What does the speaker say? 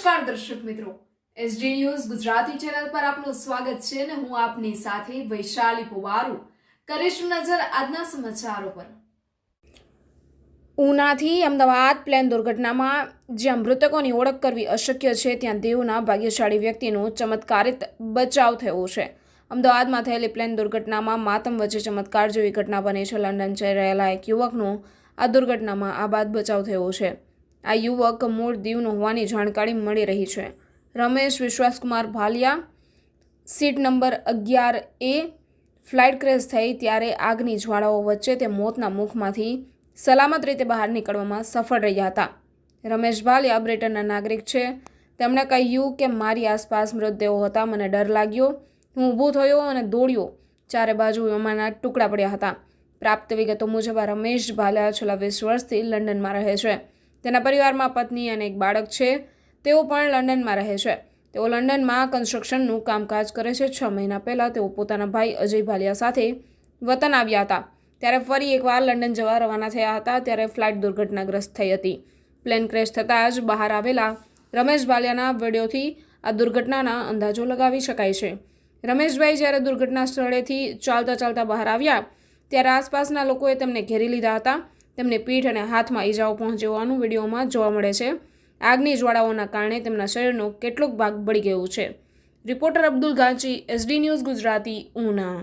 નમસ્કાર દર્શક મિત્રો. એસડી ન્યૂઝ ગુજરાતી ચેનલ પર આપનું સ્વાગત છે અને હું આપની સાથે વૈશાલી પુવારુ. કરીશું નજર આજના સમાચારો પર. ઉનાથી અમદાવાદ પ્લેન દુર્ઘટનામાં જ્યાં મૃતકોની ઓળખ કરવી અશક્ય છે, ત્યાં દેવના ભાગ્યશાળી વ્યક્તિનો ચમત્કારિત બચાવ થયો છે. અમદાવાદમાં થયેલી પ્લેન દુર્ઘટનામાં માતમ વચ્ચે ચમત્કાર જેવી ઘટના બની છે. લંડન જઈ રહેલા એક યુવકનો આ દુર્ઘટનામાં આ બાદ બચાવ થયો છે. આ યુવક મૂળ દીવનો હોવાની જાણકારી મળી રહી છે. રમેશ વિશ્વાસકુમાર ભાલિયા, સીટ નંબર અગિયાર એ, ફ્લાઇટ ક્રેશ થઈ ત્યારે આગની જ્વાળાઓ વચ્ચે તે મોતના મુખમાંથી સલામત રીતે બહાર નીકળવામાં સફળ રહ્યા હતા. રમેશ ભાલિયા બ્રિટનના નાગરિક છે. તેમણે કહ્યું કે, મારી આસપાસ મૃતદેહો હતા. મને ડર લાગ્યો. હું ઊભો થયો અને દોડ્યો. ચારે બાજુ વિમાનના ટુકડા પડ્યા હતા. પ્રાપ્ત વિગતો મુજબ રમેશ ભાલિયા છેલ્લા વીસ વર્ષથી લંડનમાં રહે છે. તેના પરિવારમાં પત્ની અને એક બાળક છે. તેઓ પણ લંડનમાં રહે છે. તેઓ લંડનમાં કન્સ્ટ્રક્શનનું કામકાજ કરે છે. છ મહિના પહેલાં તેઓ પોતાના ભાઈ અજય ભાલિયા સાથે વતન આવ્યા હતા. ત્યારે ફરી એકવાર લંડન જવા રવાના થયા હતા. ત્યારે ફ્લાઇટ દુર્ઘટનાગ્રસ્ત થઈ હતી. પ્લેન ક્રેશ થતાં જ બહાર આવેલા રમેશ ભાલિયાના વિડીયોથી આ દુર્ઘટનાના અંદાજો લગાવી શકાય છે. રમેશભાઈ જ્યારે દુર્ઘટના સ્થળેથી ચાલતા ચાલતા બહાર આવ્યા, ત્યારે આસપાસના લોકોએ તેમને ઘેરી લીધા હતા. તેમને પીઠ અને હાથમાં ઈજાઓ પહોંચી હોવાનું વિડીયોમાં જોવા મળે છે. આગની જ્વાળાઓના કારણે તેમના શરીરનો કેટલોક ભાગ બળી ગયો છે. Reporter Abdul Ganchi, SD news Gujarati, Una.